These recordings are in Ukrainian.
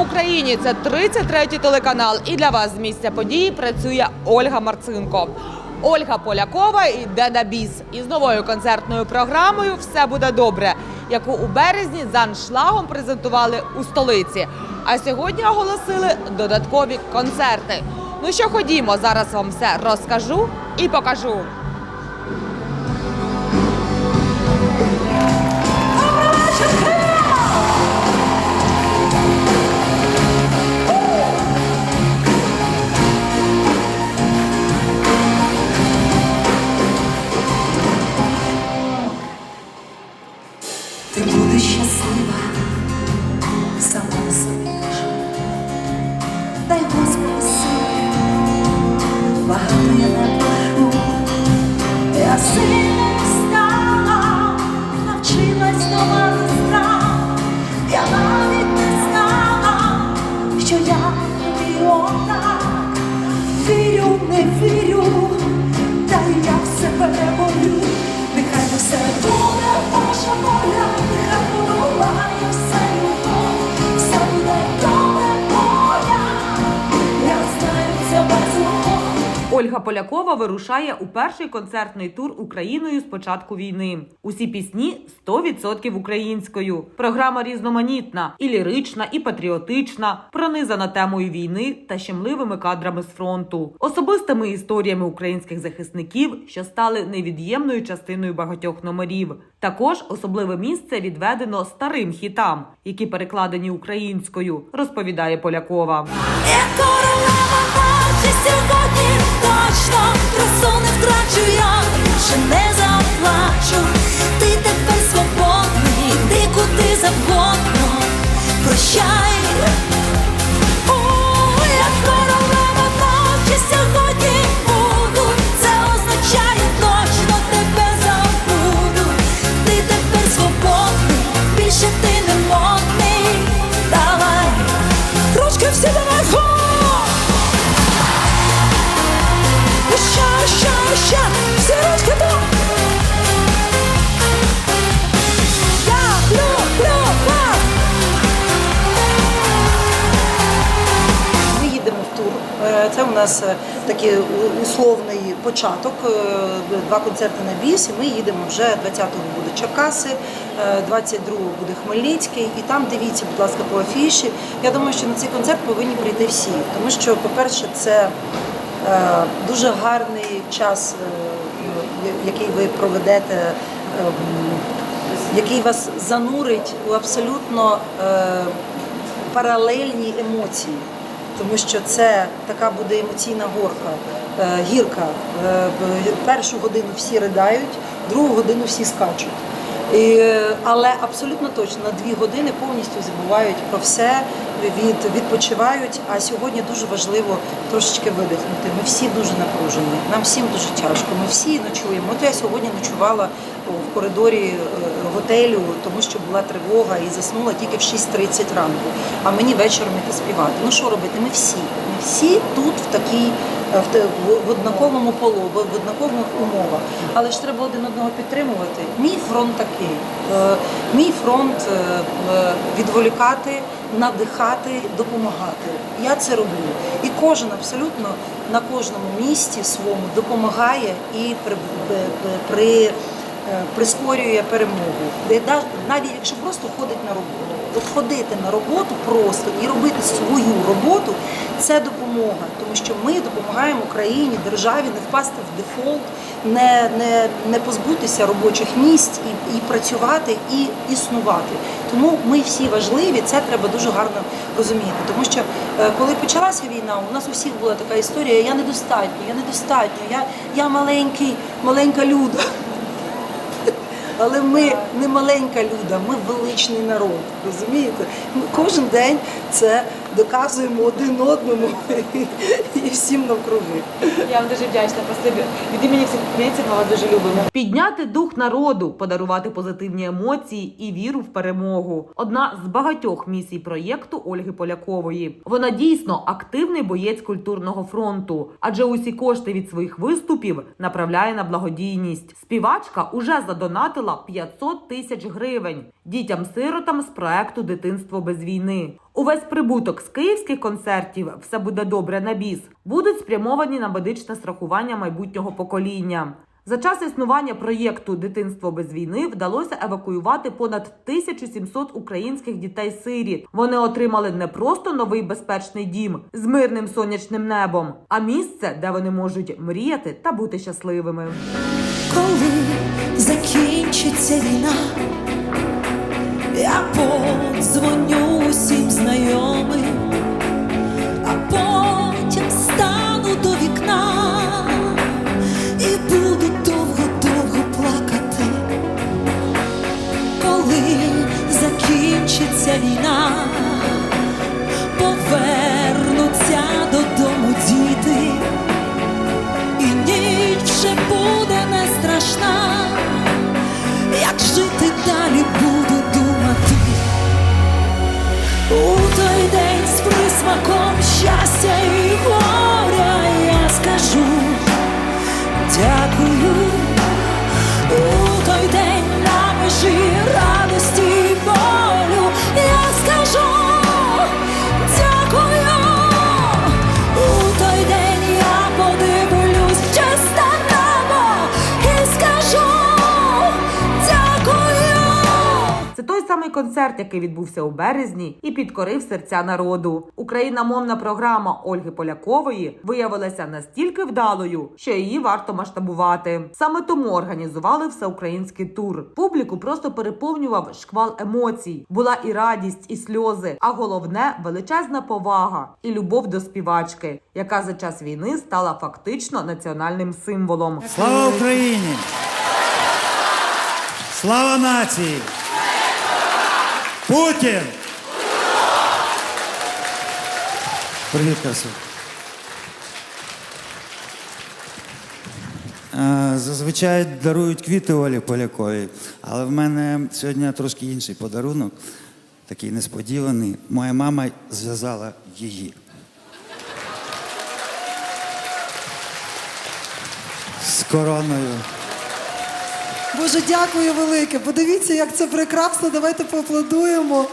Україні! Це 33-й телеканал. І для вас з місця події працює Ольга Марцинко. Ольга Полякова йде на біс. І з новою концертною програмою Все буде добре, яку у березні за аншлагом презентували у столиці. А сьогодні оголосили додаткові концерти. Ну що ходімо, зараз вам все розкажу і покажу. Дай Господи сили, багато я не. Я сильно стала, навчилась долати страх. Я навіть не знала, що я тобі отак. Вірю, не вірю, та я в себе борю. Ольга Полякова вирушає у перший концертний тур Україною з початку війни. Усі пісні 100% українською. Програма різноманітна, і лірична, і патріотична, пронизана темою війни та щемливими кадрами з фронту, особистими історіями українських захисників, що стали невід'ємною частиною багатьох номерів. Також особливе місце відведено старим хітам, які перекладені українською, розповідає Полякова. Я королева сьогодні точно красу не втрачу я, вже не у нас е, такий условний початок. е, Два концерти на біс. І Ми їдемо вже 20-го буде Черкаси, е, 22-го буде Хмельницький. І там дивіться, будь ласка, по афіші. Я думаю, що на цей концерт повинні прийти всі. Тому що, по-перше, це е, дуже гарний час, е, який ви проведете. е, Який вас занурить у абсолютно е, паралельні емоції, тому що це така буде емоційна горка, е, гірка. Е, Першу годину всі ридають, другу годину всі скачуть. І, але абсолютно точно на дві години повністю забувають про все, від, відпочивають. А сьогодні дуже важливо трошечки видихнути. Ми всі дуже напружені, нам всім дуже тяжко. Ми всі ночуємо. От я сьогодні ночувала в коридорі е, готелю, тому що була тривога і заснула тільки в 6.30 ранку. А мені вечором іти співати. Ну що робити? Ми всі, ми всі тут в такій в, те- в- однаковому поло, в однакових умовах. Але ж треба один одного підтримувати. Мій фронт такий. Е, Мій фронт е, е, відволікати, надихати, допомагати. Я це роблю. І кожен абсолютно на кожному місці своєму допомагає і при, при, при е, прискорює перемогу. Де навіть якщо просто ходить на роботу. От ходити на роботу просто і робити свою роботу це допомога, тому що ми допомагаємо країні, державі не впасти в дефолт, не, не, не позбутися робочих місць і, і працювати, і існувати. Тому ми всі важливі, це треба дуже гарно розуміти. Тому що е, коли почалася війна, у нас у всіх була така історія: я недостатньо, я недостатньо, я, я маленький, маленька люда. Але ми не маленька люда, ми величний народ. Розумієте? Кожен день це доказуємо один одному і всім навкруги. Я вам дуже вдячна. Спасибі. Від імені всіх українців ми вас дуже любимо. Підняти дух народу, подарувати позитивні емоції і віру в перемогу. Одна з багатьох місій проєкту Ольги Полякової. Вона дійсно активний боєць культурного фронту, адже усі кошти від своїх виступів направляє на благодійність. Співачка уже задонатила 500 тисяч гривень дітям-сиротам з проекту Дитинство без війни. Увесь прибуток з київських концертів все буде добре на біс будуть спрямовані на медичне страхування майбутнього покоління. За час існування проєкту Дитинство без війни вдалося евакуювати понад 1700 українських дітей-сиріт. Вони отримали не просто новий безпечний дім з мирним сонячним небом, а місце, де вони можуть мріяти та бути щасливими. коли закінчиться війна, я подзвоню усім знайомим, а потім У той день з присмаком щастя і горя я скажу дякую. Концерт, який відбувся у березні і підкорив серця народу. Україномовна програма Ольги Полякової виявилася настільки вдалою, що її варто масштабувати. Саме тому організували всеукраїнський тур. Публіку просто переповнював шквал емоцій. Була і радість, і сльози, а головне величезна повага і любов до співачки, яка за час війни стала фактично національним символом. Слава Україні! Слава нації! Путін! Привіт, красу. Е, Зазвичай дарують квіти Олі Поляковій, але в мене сьогодні трошки інший подарунок, такий несподіваний. Моя мама зв'язала її. З короною. Боже, дякую велике. Подивіться, як це прекрасно. Давайте поаплодуємо.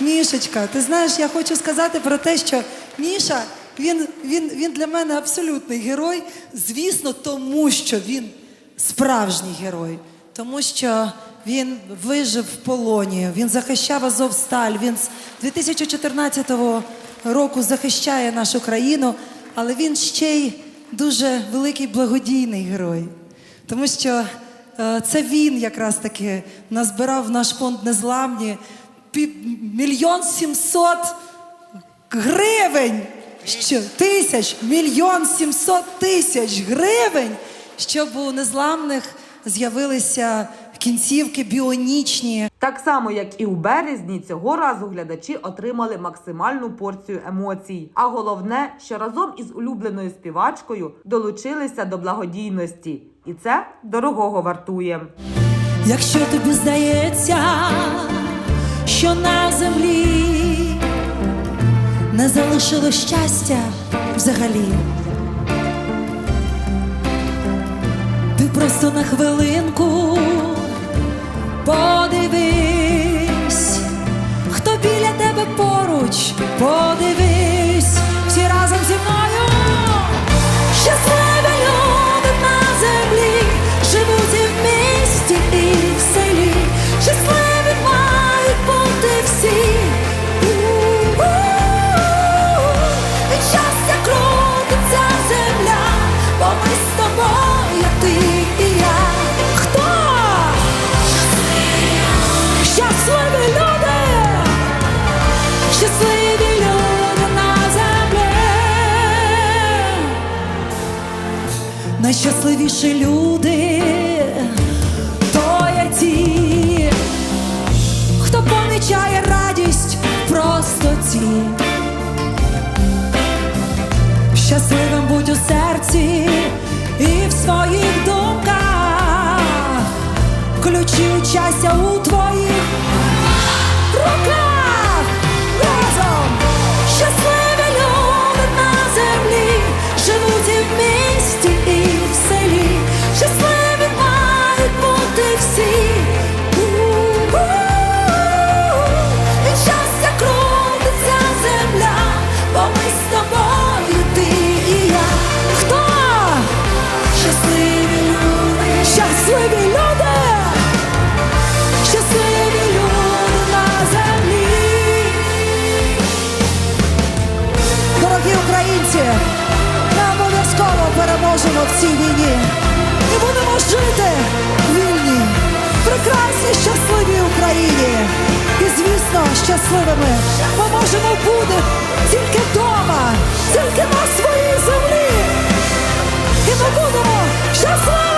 Мішечка, ти знаєш, я хочу сказати про те, що Міша, він, він, він для мене абсолютний герой. Звісно, тому що він справжній герой. Тому що він вижив в полоні, він захищав Азовсталь, він з 2014 року захищає нашу країну, але він ще й дуже великий благодійний герой. Тому що е, це він якраз таки назбирав наш фонд незламні мільйон сімсот гривень. Що, тисяч, мільйон сімсот тисяч гривень, щоб у незламних з'явилися кінцівки біонічні. Так само, як і у березні, цього разу глядачі отримали максимальну порцію емоцій. А головне, що разом із улюбленою співачкою долучилися до благодійності, і це дорогого вартує. Якщо тобі здається, що на землі не залишило щастя взагалі, ти просто на хвилинку подивись, хто біля тебе поруч, подивись, всі разом зі мною. Щасливі Найщасливіші люди то є ті, хто помічає радість в простоті. Щасливим будь у серці і в своїх думках. Ключі у щастя у твоїх руках жити вільні, прекрасні щасливі Україні. І, звісно, щасливими ми можемо бути тільки вдома, тільки на своїй землі. І ми будемо щасливі!